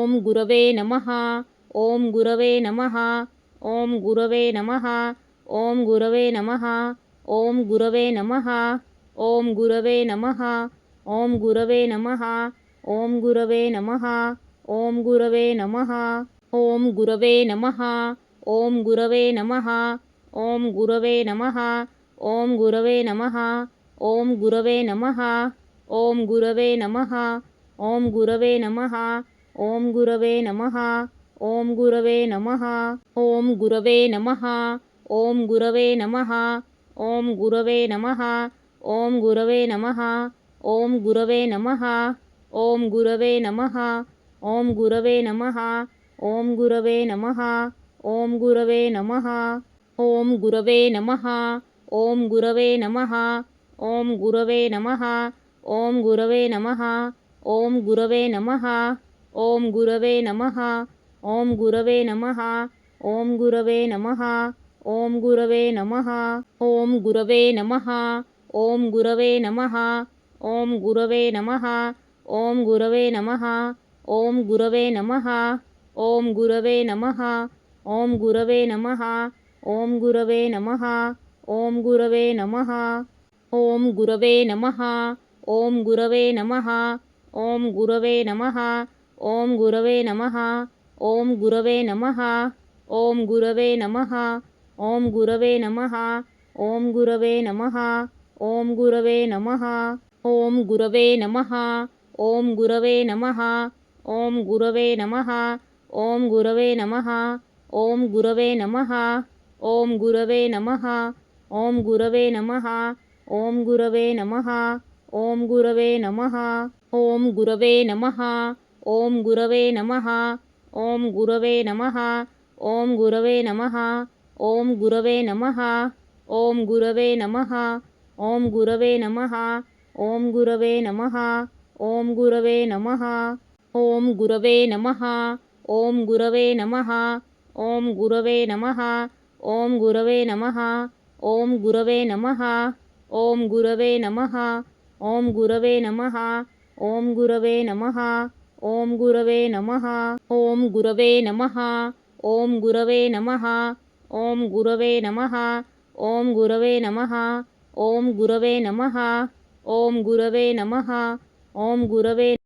ओम गुरवे नमः ओम गुरवे नमः ओम गुरवे नमः ओम गुरवे नमः ओम गुरवे नमः ओम गुरवे नमः ओम गुरवे नमः ओम गुरवे नमः ओम गुरवे नमः ओम गुरवे नमः ओम गुरवे नमः ओम गुरवे नमः ओम गुरवे नमः ओम गुरवे नमः ओम गुरवे नमः ओम गुरवे नमः ओम गुरवे नमः ओम गुरवे नमः ओम गुरवे नमः ओम गुरवे नमः ओम गुरवे नमः ओम गुरवे नमः ओम गुरवे नमः ओम गुरवे नमः ओम गुरवे नमः ओम गुरवे नमः ओम गुरवे नमः ओम गुरवे नमः ओम गुरवे नमः ओम गुरवे नमः ओम गुरवे नमः ओम गुरवे नमः ओम गुरवे नमहा ओम गुरवे नमहा ओम गुरवे नमहा ओम गुरवे नमहा ओम गुरवे नमहा ओम गुरवे नमहा ओम गुरवे नमहा ओम गुरवे नमहा ओम गुरवे नमहा ओम गुरवे नमहा ओम गुरवे नमहा ओम गुरवे नमहा ओम गुरवे नमहा ओम गुरवे नमहा ओम गुरवे नमहा ओम गुरवे नमहा ओम गुरवे नमः ओम गुरवे नमः ओम गुरवे नमः ओम गुरवे नमः ओम गुरवे नमः ओम गुरवे नमः ओम गुरवे नमः ओम गुरवे नमः ओम गुरवे नमः ओम गुरवे नमः ओम गुरवे नमः ओम गुरवे नमः ओम गुरवे नमः ओम गुरवे नमः ओम गुरवे नमः ओम गुरवे नमः ओम गुरवे नमः ओम गुरवे नमः ओम गुरवे नमः ओम गुरवे नमः ओम गुरवे नमः ओम गुरवे नमः ओम गुरवे नमः ओम गुरवे नमः ओम गुरवे नमः ओम गुरवे नमः ओम गुरवे नमः ओम गुरवे नमः ओम गुरवे नमः ओम गुरवे नमः ओम गुरवे नमः ओम गुरवे नमः ओम गुरवे नमः। ओम गुरवे नमः। ओम गुरवे नमः। ओम गुरवे नमः। ओम गुरवे नमः। ओम गुरवे नमः। ओम गुरवे नमः। ओम गुरवे